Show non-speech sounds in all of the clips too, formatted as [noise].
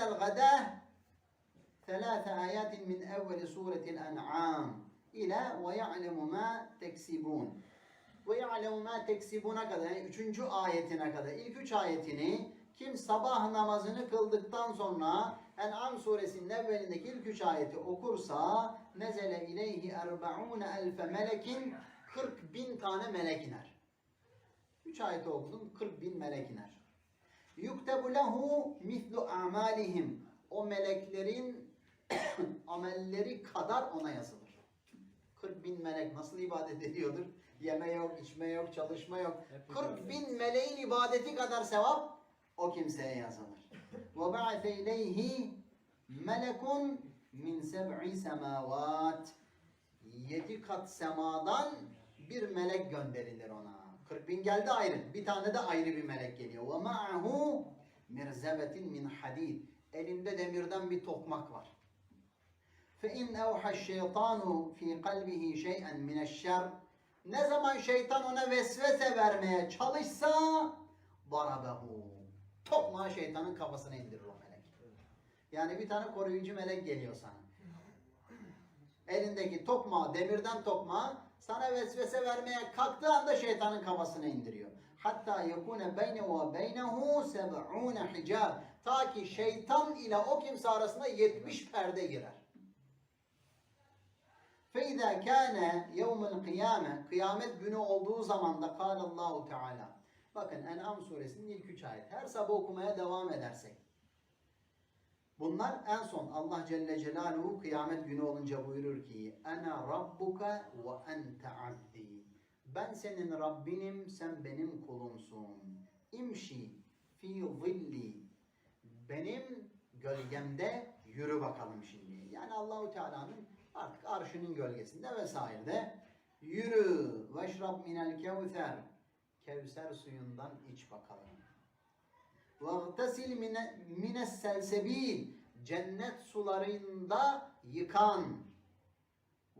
الغداة ثلاث آيات من أول سورة الأنعام إلى ويعلم ما تكسبون ويعلم ما تكسبون'a kadar yani üçüncü ayetine kadar ilk üç ayetini kim sabah namazını kıldıktan sonra En'am suresinin evvelindeki ilk üç ayeti okursa nezele ileyhi erba'une elfe melekin 40 bin tane melek iner. Üç ayeti okudum 40 bin melek iner. Yuktebu lehu mislu amalihim. O meleklerin [coughs] amelleri kadar ona yazılır. 40 bin melek nasıl ibadet ediyordur? Yeme yok, içme yok, çalışma yok. 40 bin meleğin ibadeti kadar sevap o kimseye yazılır. Ve ba'ate ileyhi melekun min seb'i semavat. Yedi kat semadan bir melek gönderilir ona. 40 bin geldi ayrı. Bir tane de ayrı bir melek geliyor. Ve ma'ahu mirzebetin min hadid. Elinde demirden bir tokmak var. Fe in evha şeytanu fi kalbihi şey'en min mineşşer. Ne zaman şeytan ona vesvese vermeye çalışsa darabehu. Tokmağı şeytanın kafasına indirir o melek. Yani bir tane koruyucu melek geliyor sana. Elindeki tokmağı, demirden tokmağı sana vesvese vermeye kalktığı anda şeytanın kafasına indiriyor hatta yekune beyne ve beynehu seb'une hicab. Ta ki şeytan ile o kimse arasında 70 perde girer. Feyda kana yevmel kıyame kıyamet günü olduğu zaman da Allahu Teala. Bakın En'am suresinin ilk 3 ayet. Her sabah okumaya devam edersek. Bunlar en son Allah Celle Celaluhu kıyamet günü olunca buyurur ki Ene rabbuka ve ente abdi. Ben senin Rabbinim, sen benim kulumsun. İmşi fi zilli. Benim gölgemde yürü bakalım şimdi. Yani Allahu Teala'nın artık arşının gölgesinde vesairede yürü veşrab minel kevser. Kevser suyundan iç bakalım. Vagtasil mines selsebil. Cennet sularında yıkan.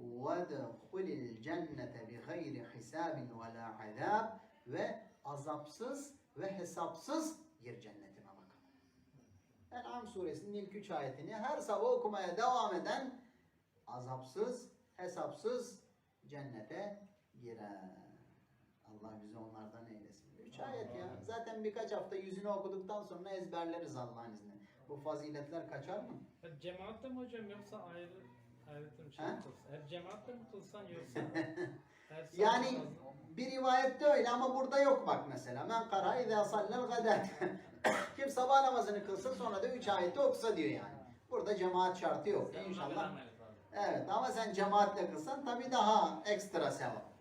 وَدَخُلِ الْجَنَّةَ بِغَيْرِ حِسَابٍ وَلَا عَذَابٍ Ve azapsız ve hesapsız gir cennetime bakalım. En'am suresinin ilk üç ayetini her sabah okumaya devam eden azapsız, hesapsız cennete girer. Allah bizi onlardan eylesin. Üç ayet ya. Zaten birkaç hafta yüzünü okuduktan sonra ezberleriz Allah'ın izniyle. Bu faziletler kaçar mı? Hep cemaatle mi hocam yoksa ayrı şey? Hep cemaatle mi kılsan yoksa [laughs] Yani bir rivayette öyle ama burada yok bak mesela. Men kara izâ sallel gadet. [laughs] Kim sabah namazını kılsa sonra da üç ayeti okusa diyor yani. Burada cemaat şartı yok. Sen İnşallah. Evet ama sen cemaatle kılsan tabii daha ekstra sevap.